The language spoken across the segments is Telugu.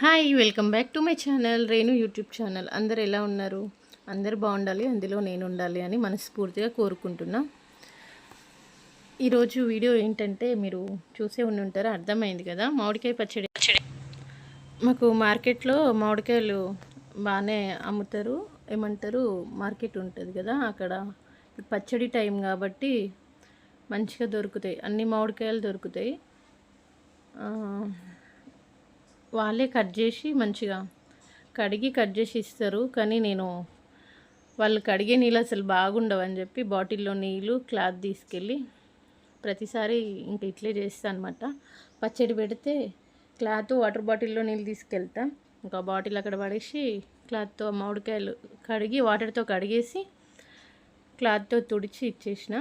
Hi welcome back to my channel Renu YouTube channel. అందరు ఎలా ఉన్నారు? అందరు బాగుండాలి అందులో నేను ఉండాలి అని మనస్ఫూర్తిగా కోరుకుంటున్నా. ఈరోజు వీడియో ఏంటంటే మీరు చూసే ఉండి ఉంటారు అర్థమైంది కదా? మామిడికాయ పచ్చడి. మాకు మార్కెట్లో మామిడికాయలు బాగానే అమ్ముతారు ఏమంటారు మార్కెట్ ఉంటుంది కదా అక్కడ పచ్చడి టైం కాబట్టి మంచిగా దొరుకుతాయి అన్ని మామిడికాయలు దొరుకుతాయి. వాళ్ళే కట్ చేసి మంచిగా కడిగి కట్ చేసి ఇస్తారు. కానీ నేను వాళ్ళు కడిగే నీళ్ళు అసలు బాగుండవు అని చెప్పి బాటిల్లో నీళ్ళు క్లాత్ తీసుకెళ్ళి ప్రతిసారి ఇంక ఇట్లే చేస్తాను అనమాట పచ్చడి పెడితే క్లాత్ వాటర్ బాటిల్లో నీళ్ళు తీసుకెళ్తా. ఇంకా బాటిల్ అక్కడ పడేసి క్లాత్తో మామిడికాయలు కడిగి వాటర్తో కడిగేసి క్లాత్తో తుడిచి ఇచ్చేసిన.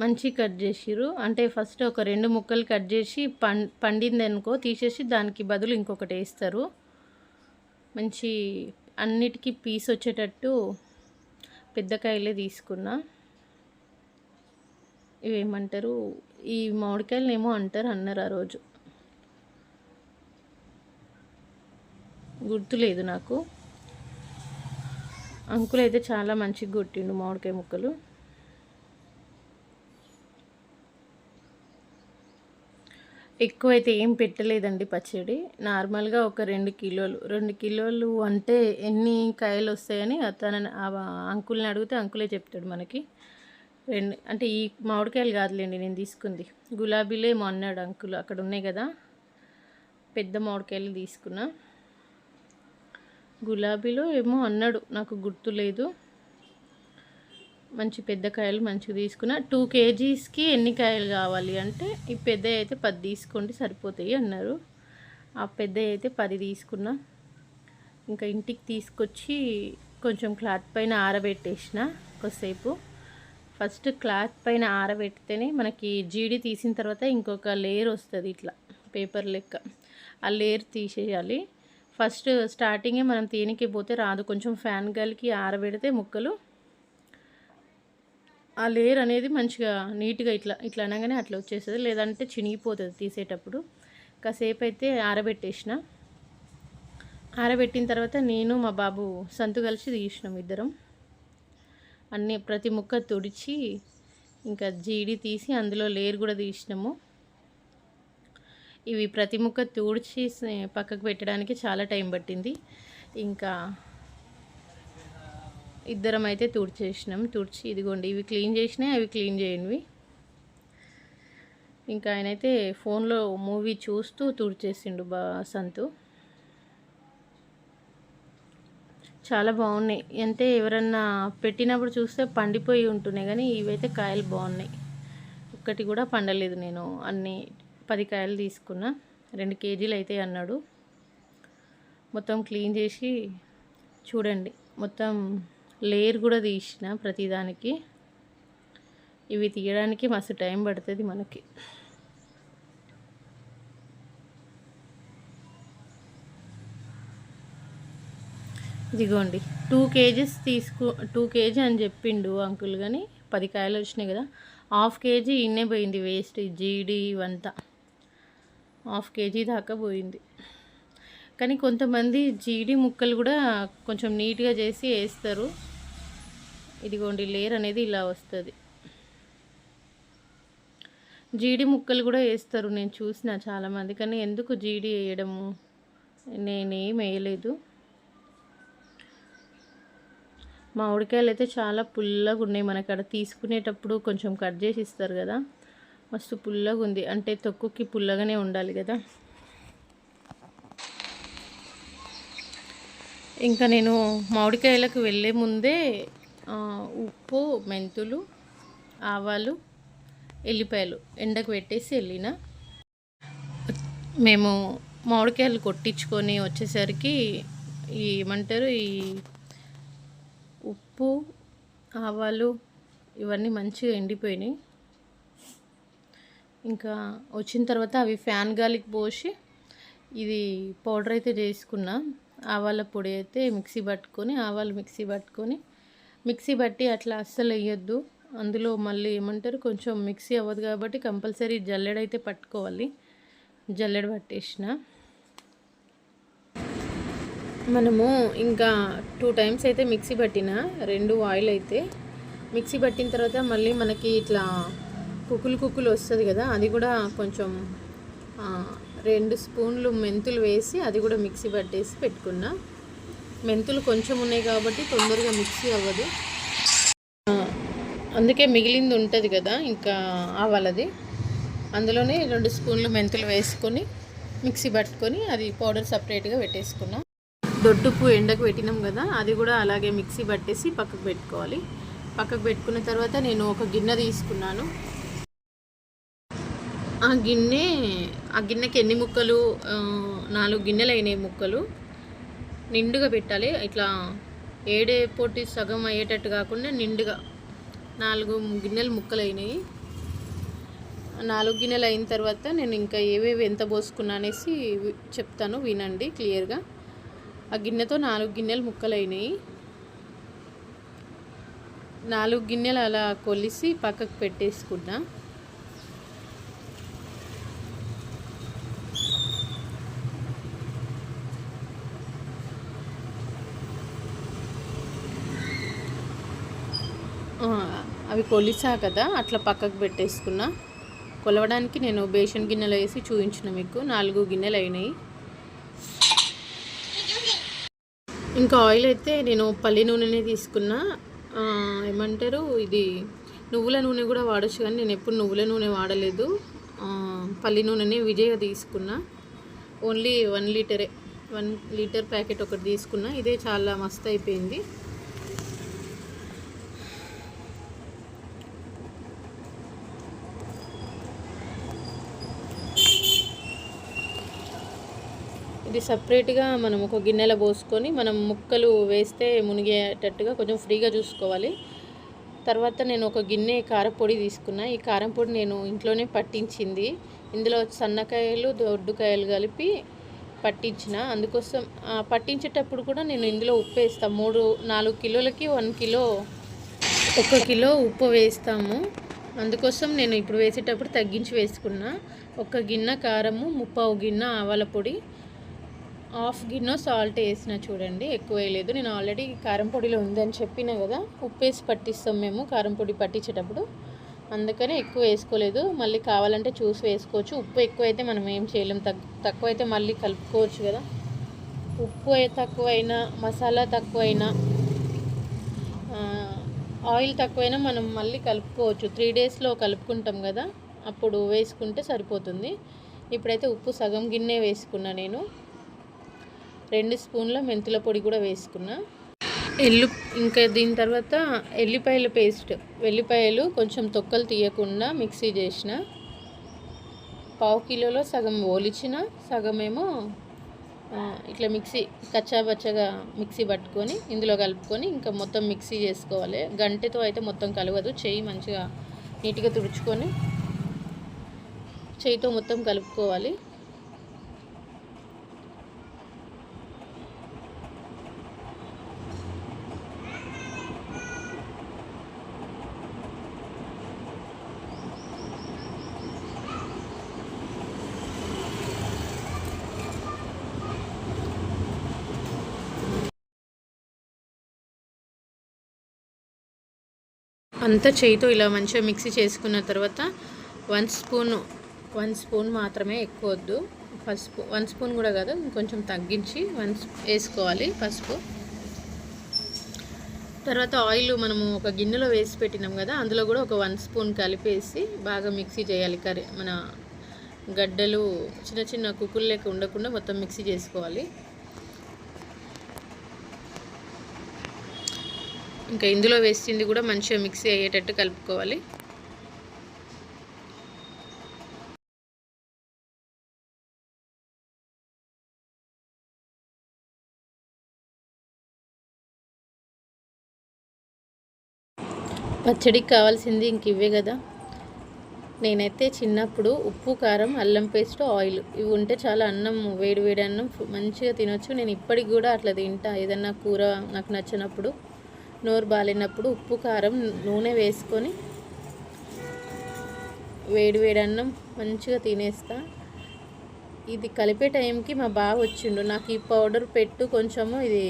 మంచి కట్ చేసిర్రు. అంటే ఫస్ట్ ఒక రెండు ముక్కలు కట్ చేసి పం పండింది అనుకో తీసేసి దానికి బదులు ఇంకొకటి వేస్తారు. మంచి అన్నిటికీ పీస్ వచ్చేటట్టు పెద్ద కాయలే తీసుకున్నా. ఇవేమంటారు? ఈ మామిడికాయలను ఏమో అంటారు అన్నారు ఆ రోజు. గుర్తులేదు నాకు. అంకులు అయితే చాలా మంచిగా కొట్టిండు మామిడికాయ ముక్కలు. ఎక్కువ అయితే ఏం పెట్టలేదండి పచ్చడి. నార్మల్గా ఒక రెండు కిలోలు. రెండు కిలోలు అంటే ఎన్ని కాయలు వస్తాయని తనని ఆ అంకుల్ని అడిగితే అంకులే చెప్తాడు మనకి. రెండు అంటే ఈ మామిడికాయలు కాదులేండి నేను తీసుకుంది. గులాబీలే ఏమో అన్నాడు అంకుల్ అక్కడ ఉన్నాయి కదా. పెద్ద మామిడికాయలు తీసుకున్నా. గులాబీలో ఏమో అన్నాడు నాకు గుర్తులేదు. మంచి పెద్ద కాయలు మంచిగా తీసుకున్న. టూ కేజీస్కి ఎన్ని కాయలు కావాలి అంటే ఈ పెద్ద అయితే పది తీసుకోండి సరిపోతాయి అన్నారు. ఆ పెద్ద అయితే పది తీసుకున్నా. ఇంకా ఇంటికి తీసుకొచ్చి కొంచెం క్లాత్ పైన ఆరబెట్టేసిన కొద్దిసేపు. ఫస్ట్ క్లాత్ పైన ఆరబెడితేనే మనకి జీడి తీసిన తర్వాత ఇంకొక లేయర్ వస్తుంది ఇట్లా పేపర్ లెక్క. ఆ లేయర్ తీసేయాలి. ఫస్ట్ స్టార్టింగే మనం తేనెకి పోతే రాదు. కొంచెం ఫ్యాన్ గాలికి ఆరబెడితే ముక్కలు ఆ లేయర్ అనేది మంచిగా నీట్గా ఇట్లా ఇట్లా అనగానే అట్లా వచ్చేస్తుంది. లేదంటే చినిగిపోతుంది తీసేటప్పుడు. కాసేపు అయితే ఆరబెట్టేసిన. ఆరబెట్టిన తర్వాత నేను మా బాబు సంతు కలిసి తీసినాం ఇద్దరం. అన్ని ప్రతి ముక్క తుడిచి ఇంకా జీడి తీసి అందులో లేయర్ కూడా తీసినాము. ఇవి ప్రతి ముక్క తుడిచి పక్కకు పెట్టడానికి చాలా టైం పట్టింది. ఇంకా ఇద్దరం అయితే తుడిచేసినాం. తుడిచి ఇదిగోండి ఇవి క్లీన్ చేసినాయి అవి క్లీన్ చేయనివి ఇంకా ఆయన అయితే ఫోన్లో మూవీ చూస్తూ తుడిచేసిండు బా సంతు. చాలా బాగున్నాయి. అంటే ఎవరన్నా పెట్టినప్పుడు చూస్తే పండిపోయి ఉంటున్నాయి కానీ ఇవైతే కాయలు బాగున్నాయి. ఒక్కటి కూడా పండలేదు నేను. అన్ని పది కాయలు తీసుకున్నా. రెండు కేజీలు అయితే అన్నాడు. మొత్తం క్లీన్ చేసి చూడండి. మొత్తం లేయర్ కూడా తీసిన ప్రతిదానికి. ఇవి తీయడానికి మస్తు టైం పడుతుంది మనకి. ఇదిగోండి టూ కేజీస్ తీసుకు టూ కేజీ అని చెప్పిండు అంకుల్ కానీ పది కాయలు వచ్చినాయి కదా. హాఫ్ కేజీ ఇన్నే పోయింది వేస్ట్ జీడి ఇవంతా. హాఫ్ కేజీ దాకా పోయింది. కానీ కొంతమంది జీడి ముక్కలు కూడా కొంచెం నీట్గా చేసి వేస్తారు. ఇదిగోండి లేయర్ అనేది ఇలా వస్తుంది. జీడి ముక్కలు కూడా వేస్తారు నేను చూసిన చాలామంది. కానీ ఎందుకు జీడి వేయడము? నేనేం వేయలేదు. మామిడికాయలు అయితే చాలా పుల్లగా ఉన్నాయి. మనకి అక్కడ తీసుకునేటప్పుడు కొంచెం కట్ చేసి ఇస్తారు కదా. మస్తు పుల్లగా ఉంది. అంటే తొక్కుకి పుల్లగానే ఉండాలి కదా. ఇంకా నేను మామిడికాయలకు వెళ్ళే ముందే ఉప్పు మెంతులు ఆవాలు ఎల్లిపాయలు ఎండకు పెట్టేసి వెళ్ళిన. మేము మామిడికాయలు కొట్టించుకొని వచ్చేసరికి ఈ ఏమంటారు ఈ ఉప్పు ఆవాలు ఇవన్నీ మంచిగా ఎండిపోయినాయి. ఇంకా వచ్చిన తర్వాత అవి ఫ్యాన్ గాలికి పోసి ఇది పౌడర్ అయితే చేసుకున్నా. ఆవాల పొడి అయితే మిక్సీ పట్టుకొని ఆవాలు మిక్సీ పట్టుకొని మిక్సీ పట్టి అట్లా అస్సలు వేయొద్దు. అందులో మళ్ళీ ఏమంటారు? కొంచెం మిక్సీ అవ్వదు కాబట్టి కంపల్సరీ జల్లెడైతే పట్టుకోవాలి. జల్లెడ పట్టేసిన. మనము ఇంకా టూ టైమ్స్ అయితే మిక్సీ పట్టిన రెండు ఆయిల్ అయితే. మిక్సీ పట్టిన తర్వాత మళ్ళీ మనకి ఇట్లా కుక్కులు కుక్కులు వస్తుంది కదా అది కూడా కొంచెం రెండు స్పూన్లు మెంతులు వేసి అది కూడా మిక్సీ పట్టేసి పెట్టుకున్నా. మెంతులు కొంచెం ఉన్నాయి కాబట్టి తొందరగా మిక్సీ అవ్వదు. అందుకే మిగిలింది ఉంటుంది కదా ఇంకా ఆవాలది. అందులోనే రెండు స్పూన్లు మెంతులు వేసుకొని మిక్సీ పట్టుకొని అది పౌడర్ సపరేట్గా పెట్టేసుకున్నాం. దొడ్డుప్పు ఎండకు పెట్టినాం కదా అది కూడా అలాగే మిక్సీ పట్టేసి పక్కకు పెట్టుకోవాలి. పక్కకు పెట్టుకున్న తర్వాత నేను ఒక గిన్నె తీసుకున్నాను. ఆ గిన్నె ఆ గిన్నెకి ఎన్ని ముక్కలు? నాలుగు గిన్నెలు అయినాయి ముక్కలు. నిండుగా పెట్టాలి. ఇట్లా ఏడే పొట్టి సగం అయ్యేటట్టు కాకుండా నిండుగా నాలుగు గిన్నెలు ముక్కలు అయినాయి నాలుగు గిన్నెలు అయిన తర్వాత నేను ఇంకా ఏవేవి ఎంత పోసుకున్నా అనేసి చెప్తాను వినండి క్లియర్గా. ఆ గిన్నెతో నాలుగు గిన్నెలు ముక్కలు అయినాయి నాలుగు గిన్నెలు అలా కొలిసి పక్కకు పెట్టేసుకున్నా ఆ, అవి కొలిసా కదా అట్లా పక్కకు పెట్టేసుకున్నా. కొలవడానికి నేను బేషన్ గిన్నెలో వేసి చూపించిన మీకు. నాలుగు గిన్నెలు అయినాయి. ఇంకా ఆయిల్ అయితే నేను పల్లి నూనెనే తీసుకున్నా. ఏమంటారు? ఇది నువ్వుల నూనె కూడా వాడచ్చు కానీ నేను ఎప్పుడు నువ్వుల నూనె వాడలేదు. పల్లి నూనెనే విజయ తీసుకున్నా. ఓన్లీ వన్ లీటరే వన్ లీటర్ ప్యాకెట్ ఒకటి తీసుకున్నా. ఇదే చాలా మస్తు అయిపోయింది. ఇది సపరేట్గా మనం ఒక గిన్నెలో పోసుకొని మనం ముక్కలు వేస్తే మునిగేటట్టుగా కొంచెం ఫ్రీగా చూసుకోవాలి. తర్వాత నేను ఒక గిన్నె కారపొడి తీసుకున్నా. ఈ కారం పొడి నేను ఇంట్లోనే పట్టించింది. ఇందులో సన్నకాయలు దొడ్డుకాయలు కలిపి పట్టించిన. అందుకోసం పట్టించేటప్పుడు కూడా నేను ఇందులో ఉప్పు వేస్తాను మూడు నాలుగు కిలోలకి వన్ కిలో ఒక కిలో ఉప్పు వేస్తాము. అందుకోసం నేను ఇప్పుడు వేసేటప్పుడు తగ్గించి వేసుకున్నా. ఒక గిన్నె కారము ముప్పావు గిన్నె ఆవాల పొడి హాఫ్ గిన్నె సాల్ట్ వేసిన చూడండి ఎక్కువ వేయలేదు నేను ఆల్రెడీ కారం పొడిలో ఉందని చెప్పిన కదా ఉప్పు వేసి పట్టిస్తాం మేము కారం పొడి పట్టించేటప్పుడు. అందుకనే ఎక్కువ వేసుకోలేదు. మళ్ళీ కావాలంటే చూసి వేసుకోవచ్చు. ఉప్పు ఎక్కువ అయితే మనం ఏం చేయలేం. తక్కువ అయితే మళ్ళీ కలుపుకోవచ్చు కదా. ఉప్పు తక్కువైనా మసాలా తక్కువైనా ఆయిల్ తక్కువైనా మనం మళ్ళీ కలుపుకోవచ్చు. త్రీ డేస్లో కలుపుకుంటాం కదా అప్పుడు వేసుకుంటే సరిపోతుంది. ఇప్పుడైతే ఉప్పు సగం గిన్నె వేసుకున్నా నేను. రెండు స్పూన్ల మెంతుల పొడి కూడా వేసుకున్నా. ఎల్లు ఇంకా దీని తర్వాత ఎల్లిపాయల పేస్ట్. వెల్లిపాయలు కొంచెం తొక్కలు తీయకుండా మిక్సీ చేసిన. పావు కిలోలో సగం ఓలిచిన సగమేమో ఇట్లా మిక్సీ కచ్చాబచ్చగా మిక్సీ పట్టుకొని ఇందులో కలుపుకొని ఇంకా మొత్తం మిక్సీ చేసుకోవాలి. గంటెతో అయితే మొత్తం కలవదు. చెయ్యి మంచిగా నీట్గా తుడుచుకొని చేయితో మొత్తం కలుపుకోవాలి. అంతా చేయితో ఇలా మంచిగా మిక్సీ చేసుకున్న తర్వాత వన్ స్పూన్ వన్ స్పూన్ మాత్రమే ఎక్కువ వద్దు. పసుపు వన్ స్పూన్ కూడా కాదు కొంచెం తగ్గించి వన్ వేసుకోవాలి పసుపు. తర్వాత ఆయిల్ మనము ఒక గిన్నెలో వేసి పెట్టినాం కదా అందులో కూడా ఒక వన్ స్పూన్ కలిపేసి బాగా మిక్సీ చేయాలి. కర్రీ మన గడ్డలు చిన్న చిన్న కుక్కులు లేక ఉండకుండా మొత్తం మిక్సీ చేసుకోవాలి. ఇంకా ఇందులో వేసింది కూడా మంచిగా మిక్సీ అయ్యేటట్టు కలుపుకోవాలి. పచ్చడికి కావాల్సింది ఇంక ఇవే కదా. నేనైతే చిన్నప్పుడు ఉప్పు కారం అల్లం పేస్ట్ ఆయిల్ ఇవి ఉంటే చాలా అన్నం వేడి వేడి అన్నం మంచిగా తినొచ్చు. నేను ఇప్పటికి కూడా అట్లా తింటా. ఏదన్నా కూర నాకు నచ్చినప్పుడు నోరు బాలినప్పుడు ఉప్పు కారం నూనె వేసుకొని వేడి వేడి అన్నం మంచిగా తినేస్తా. ఇది కలిపే టైంకి మా బావ వచ్చిండు. నాకు ఈ పౌడర్ పెట్టు కొంచెము ఇది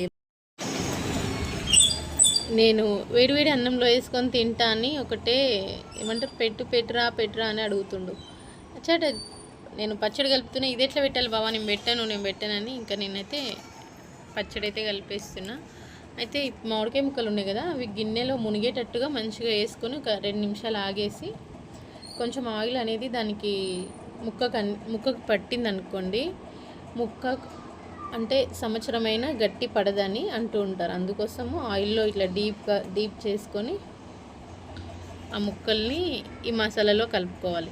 నేను వేడివేడి అన్నంలో వేసుకొని తింటా అని ఒకటే ఏమంటారు? పెట్టు పెట్టురా పెట్టురా అని అడుగుతుండు. అచ్చాట నేను పచ్చడి కలుపుతున్నా ఇది ఎట్లా పెట్టాలి బావా? నేను పెట్టాను నేను పెట్టానని ఇంకా నేనైతే పచ్చడి అయితే కలిపేస్తున్నా. అయితే మామిడికాయ ముక్కలు ఉన్నాయి కదా అవి గిన్నెలో మునిగేటట్టుగా మంచిగా వేసుకొని ఒక రెండు నిమిషాలు ఆగేసి కొంచెం ఆయిల్ అనేది దానికి ముక్కకు అన్ ముక్కకు పట్టింది అనుకోండి ముక్క అంటే సంవత్సరమైన గట్టి పడదని అంటూ ఉంటారు. అందుకోసము ఆయిల్లో ఇట్లా డీప్గా డీప్ చేసుకొని ఆ ముక్కల్ని ఈ మసాలాలో కలుపుకోవాలి.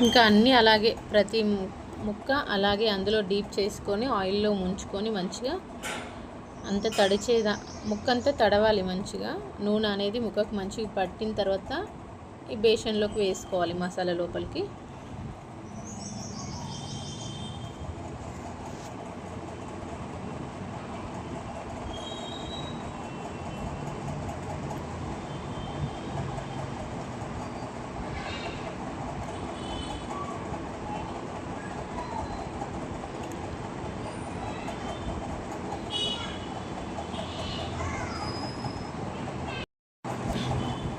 ఇంకా అన్నీ అలాగే ప్రతి ము- ముక్క అలాగే అందులో డీప్ చేసుకొని ఆయిల్లో ముంచుకొని మంచిగా అంత తడిచేదా ముక్క అంతా తడవాలి మంచిగా. నూనె అనేది ముక్కకు మంచిగా పట్టిన తర్వాత ఈ బేషన్లోకి వేసుకోవాలి మసాలా లోపలికి.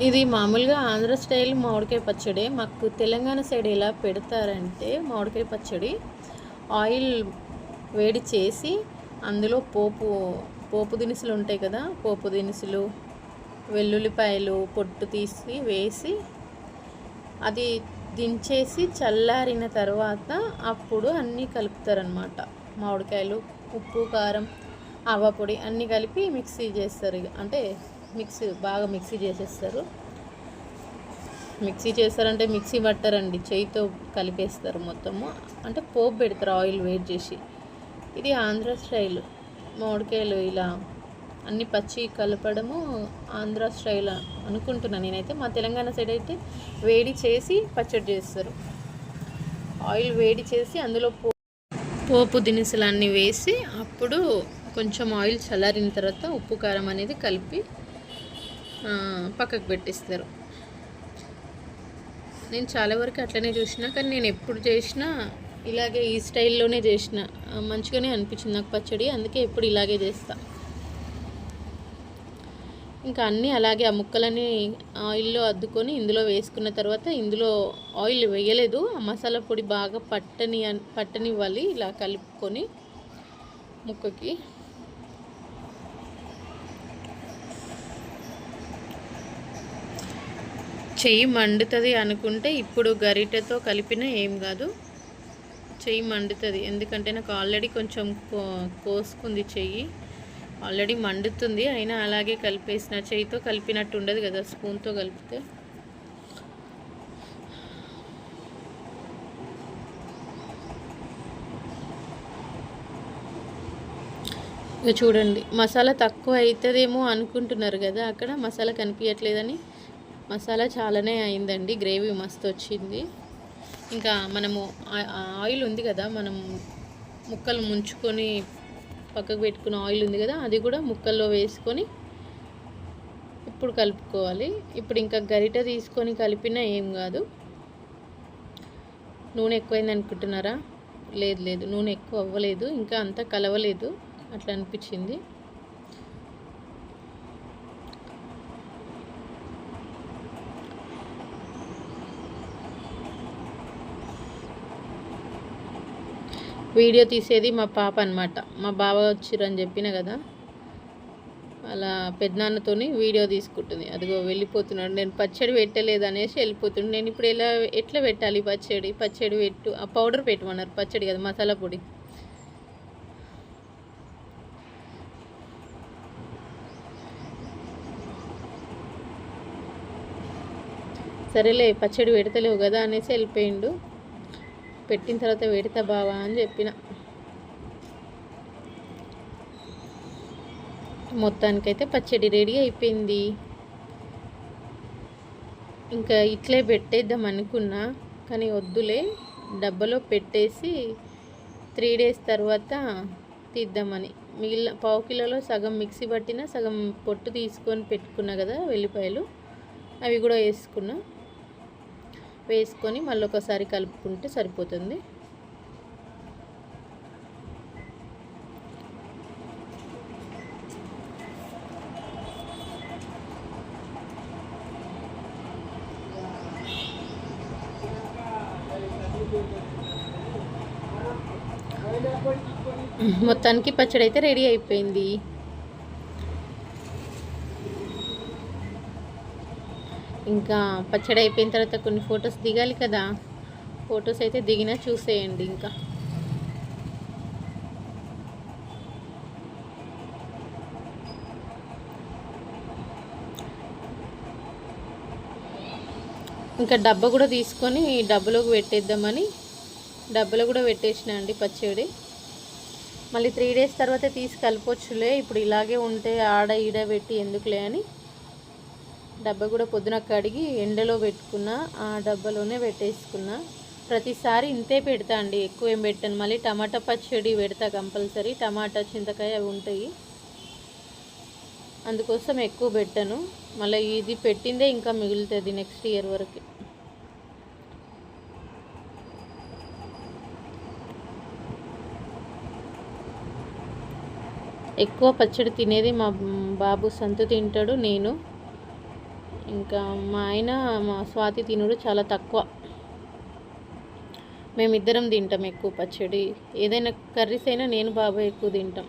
ఇది మామూలుగా ఆంధ్ర స్టైల్ మామిడికాయ పచ్చడి. మాకు తెలంగాణ సైడ్ ఎలా పెడతారంటే మామిడికాయ పచ్చడి ఆయిల్ వేడి చేసి అందులో పోపు పోపు దినుసులు ఉంటాయి కదా పోపు దినుసులు వెల్లుల్లిపాయలు పొట్టు తీసి వేసి అది దించేసి చల్లారిన తర్వాత అప్పుడు అన్నీ కలుపుతారనమాట మామిడికాయలు ఉప్పు కారం ఆవపొడి అన్నీ కలిపి మిక్సీ చేస్తారు. ఇక అంటే మిక్సీ బాగా మిక్సీ చేసేస్తారు. మిక్సీ చేస్తారంటే మిక్సీ పట్టారండి చేయితో కలిపేస్తారు మొత్తము. అంటే పోపు పెడతారు ఆయిల్ వేడి చేసి. ఇది ఆంధ్ర స్టైల్. మామిడికాయలు ఇలా అన్ని పచ్చి కలపడము ఆంధ్ర స్టైల్ అనుకుంటున్నాను నేనైతే. మా తెలంగాణ సైడ్ అయితే వేడి చేసి పచ్చడి చేస్తారు. ఆయిల్ వేడి చేసి అందులో పోపు పోపు దినుసులన్నీ వేసి అప్పుడు కొంచెం ఆయిల్ చల్లారిన తర్వాత ఉప్పు కారం అనేది కలిపి పక్కకు పెట్టిస్తారు. నేను చాలా వరకు అట్లనే చూసిన కానీ నేను ఎప్పుడు చేసినా ఇలాగే ఈ స్టైల్లోనే చేసిన. మంచిగానే అనిపించింది నాకు పచ్చడి అందుకే ఎప్పుడు ఇలాగే చేస్తా. ఇంకా అన్నీ అలాగే ఆ ముక్కలని ఆయిల్లో అద్దుకొని ఇందులో వేసుకున్న తర్వాత ఇందులో ఆయిల్ వేయలేదు. ఆ మసాలా పొడి బాగా పట్టని పట్టనివ్వాలి ఇలా కలుపుకొని ముక్కకి. చెయ్యి మండుతుంది అనుకుంటే ఇప్పుడు గరిటెతో కలిపినా ఏం కాదు. చెయ్యి మండుతుంది. ఎందుకంటే నాకు ఆల్రెడీ కొంచెం కో కోసుకుంది చెయ్యి. ఆల్రెడీ మండుతుంది. అయినా అలాగే కలిపేసిన చెయ్యితో కలిపినట్టు ఉండదు కదా స్పూన్తో కలిపితే. ఇక చూడండి. మసాలా తక్కువ అవుతుందేమో అనుకుంటున్నారు కదా అక్కడ మసాలా కనిపించట్లేదని మసాలా చాలానే అయిందండి. గ్రేవీ మస్తు వచ్చింది ఇంకా మనము ఆయిల్ ఉంది కదా మనం ముక్కలు ముంచుకొని పక్కకు పెట్టుకున్న ఆయిల్ ఉంది కదా అది కూడా ముక్కల్లో వేసుకొని ఇప్పుడు కలుపుకోవాలి. ఇప్పుడు ఇంకా గరిట తీసుకొని కలిపినా ఏం కాదు. నూనె ఎక్కువైంది అనుకుంటున్నారా? లేదు లేదు నూనె ఎక్కువ అవ్వలేదు. ఇంకా అంతా కలవలేదు. అట్లా అనిపించింది. వీడియో తీసేది మా పాప అనమాట మా బావ వచ్చిరని చెప్పిన కదా. అలా పెద్దనాన్నతో వీడియో తీసుకుంటుంది. అదిగో వెళ్ళిపోతున్నాడు. నేను పచ్చడి పెట్టలేదు అనేసి వెళ్ళిపోతుండే నేను ఇప్పుడు ఎలా ఎట్లా పెట్టాలి పచ్చడి? పచ్చడి పెట్టు. ఆ పౌడర్ పెట్టమన్నారు. పచ్చడి కదా మసాలా పొడి. సరేలే పచ్చడి పెడతలేవు కదా అనేసి వెళ్ళిపోయిండు. పెట్టిన తర్వాత పెడతా బావా అని చెప్పిన. మొత్తానికైతే పచ్చడి రెడీ అయిపోయింది. ఇంకా ఇట్లే పెట్టేద్దాం అనుకున్నా కానీ వద్దులే. డబ్బాలో పెట్టేసి త్రీ డేస్ తర్వాత తీద్దామని. మిగిలిన పావు కిలోలో సగం మిక్సీ పట్టిన సగం పొట్టు తీసుకొని పెట్టుకున్నా కదా వెల్లిపాయలు అవి కూడా వేసుకున్నా. వేసుకొని మళ్ళీ ఒకసారి కలుపుకుంటే సరిపోతుంది. మొత్తానికి పచ్చడి అయితే రెడీ అయిపోయింది. ఇంకా పచ్చడి అయిపోయిన తర్వాత కొన్ని ఫొటోస్ దిగాలి కదా. ఫొటోస్ అయితే దిగినా చూసేయండి ఇంకా. ఇంకా డబ్బా కూడా తీసుకొని డబ్బలోకి పెట్టేద్దామని డబ్బలో కూడా పెట్టేసిన అండి పచ్చడి. మళ్ళీ త్రీ డేస్ తర్వాత తీసి కలపొచ్చులే ఇప్పుడు ఇలాగే ఉంటే ఆడ ఈడ పెట్టి ఎందుకులే అని. డబ్బా కూడా పొద్దున కడిగి ఎండలో పెట్టుకున్న ఆ డబ్బాలోనే పెట్టేసుకున్నా. ప్రతిసారి ఇంతే పెడతా అండి. ఎక్కువ ఏం పెట్టాను. మళ్ళీ టమాటా పచ్చడి పెడతా కంపల్సరీ. టమాటా చింతకాయ అవి ఉంటాయి. అందుకోసం ఎక్కువ పెట్టాను. మళ్ళీ ఇది పెట్టిందే ఇంకా మిగులుతుంది నెక్స్ట్ ఇయర్ వరకు. ఎక్కువ పచ్చడి తినేది మా బాబు సంతు తింటాడు నేను. ఇంకా మా ఆయన మా స్వాతి తినుడు చాలా తక్కువ. మేమిద్దరం తింటాం ఎక్కువ పచ్చడి. ఏదైనా కర్రీస్ అయినా నేను బాబాయ్ ఎక్కువ తింటాం.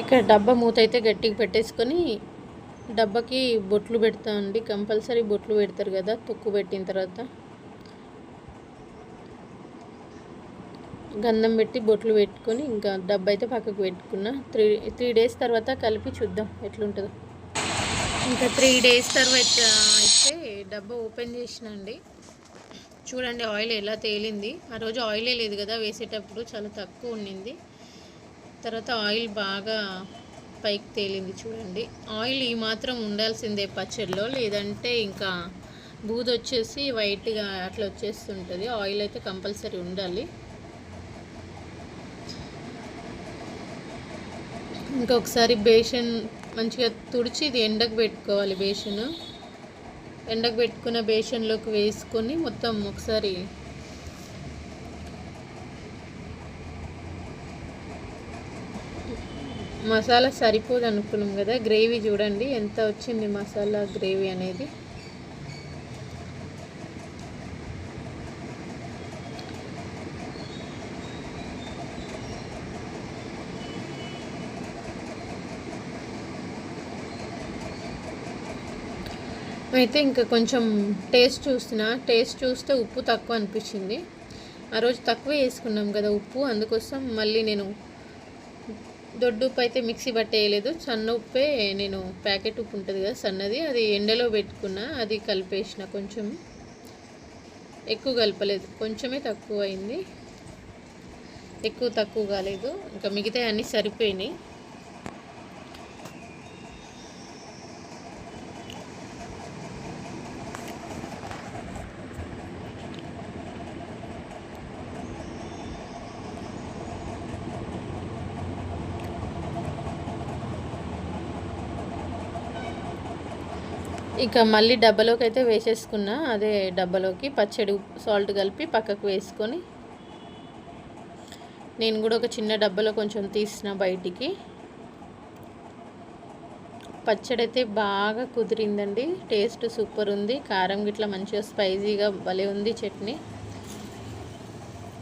ఇక్కడ డబ్బా మూత అయితే గట్టిగా పెట్టేసుకొని డబ్బాకి బొట్లు పెడతా అండి. కంపల్సరీ బొట్లు పెడతారు కదా తొక్కు పెట్టిన తర్వాత. గంధం పెట్టి బొట్లు పెట్టుకొని ఇంకా డబ్బా అయితే పక్కకు పెట్టుకున్నా. త్రీ త్రీ డేస్ తర్వాత కలిపి చూద్దాం ఎట్లుంటుందో. ఇంకా త్రీ డేస్ తర్వాత అయితే డబ్బా ఓపెన్ చేసినండి చూడండి ఆయిల్ ఎలా తేలింది. ఆ రోజు ఆయిలే లేదు కదా వేసేటప్పుడు చాలా తక్కువ ఉండింది. తర్వాత ఆయిల్ బాగా పైకి తేలింది చూడండి. ఆయిల్ ఈ మాత్రం ఉండాల్సిందే పచ్చడిలో లేదంటే ఇంకా బూద్ వచ్చేసి వైట్గా అట్లా వచ్చేస్తుంటుంది. ఆయిల్ అయితే కంపల్సరీ ఉండాలి. ఇంకొకసారి బేషన్ మంచిగా తుడిచి ఇది ఎండకు పెట్టుకోవాలి బేషన్. ఎండకు పెట్టుకున్న బేషన్లోకి వేసుకొని మొత్తం ఒకసారి మసాలా సరిపోదు అనుకున్నాం కదా గ్రేవీ చూడండి ఎంత వచ్చింది మసాలా గ్రేవీ అనేది. అయితే ఇంకా కొంచెం టేస్ట్ చూసిన టేస్ట్ చూస్తే ఉప్పు తక్కువ అనిపించింది. ఆ రోజు తక్కువ వేసుకున్నాం కదా ఉప్పు అందుకోసం మళ్ళీ నేను దొడ్డు ఉప్పు అయితే మిక్సీ పట్టేయలేదు. సన్న ఉప్పే నేను ప్యాకెట్ ఉప్పు ఉంటుంది కదా సన్నది అది ఎండలో పెట్టుకున్న అది కలిపేసిన కొంచెం ఎక్కువ కలపలేదు. కొంచెమే తక్కువ అయింది ఎక్కువ తక్కువ కాలేదు. ఇంకా మిగతా అన్నీ సరిపోయినాయి. ఇక మళ్ళీ డబ్బాలోకి అయితే వేసేసుకున్నా అదే డబ్బాలోకి పచ్చడి సాల్ట్ కలిపి పక్కకు వేసుకొని నేను కూడా ఒక చిన్న డబ్బాలో కొంచెం తీసిన బయటికి. పచ్చడి అయితే బాగా కుదిరిందండి టేస్ట్ సూపర్ ఉంది కారం గిట్లా మంచిగా స్పైసీగా భలే ఉంది చట్నీ.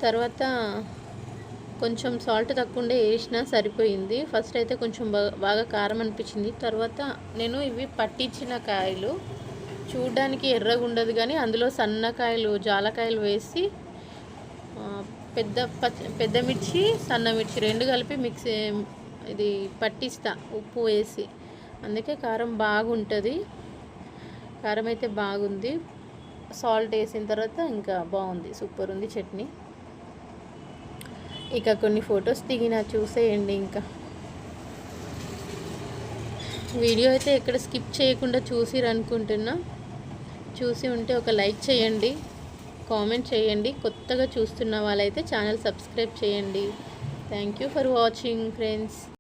తర్వాత కొంచెం సాల్ట్ తక్కువ ఉండే వేసినా సరిపోయింది. ఫస్ట్ అయితే కొంచెం బాగా కారం అనిపించింది. తర్వాత నేను ఇవి పట్టించిన కాయలు. చూడ్డానికి ఎర్రగా ఉండదు కానీ అందులో సన్నకాయలు జాలకాయలు వేసి పెద్ద పచ్చ పెద్ద మిర్చి సన్న మిర్చి రెండు కలిపి మిక్స్ ఇది పట్టిస్తా. ఉప్పు వేసి. అందుకే కారం బాగుంటుంది. కారం అయితే బాగుంది. సాల్ట్ వేసిన తర్వాత ఇంకా బాగుంది. సూపర్ ఉంది చట్నీ. ఇక కొన్ని ఫొటోస్ దిగిన చూసేయండి ఇంకా. వీడియో అయితే ఎక్కడ స్కిప్ చేయకుండా చూసిరనుకుంటున్నా. చూసి ఉంటే ఒక లైక్ చేయండి కామెంట్ చేయండి. కొత్తగా చూస్తున్న వాళ్ళైతే ఛానల్ సబ్స్క్రైబ్ చేయండి. Thank you for watching friends.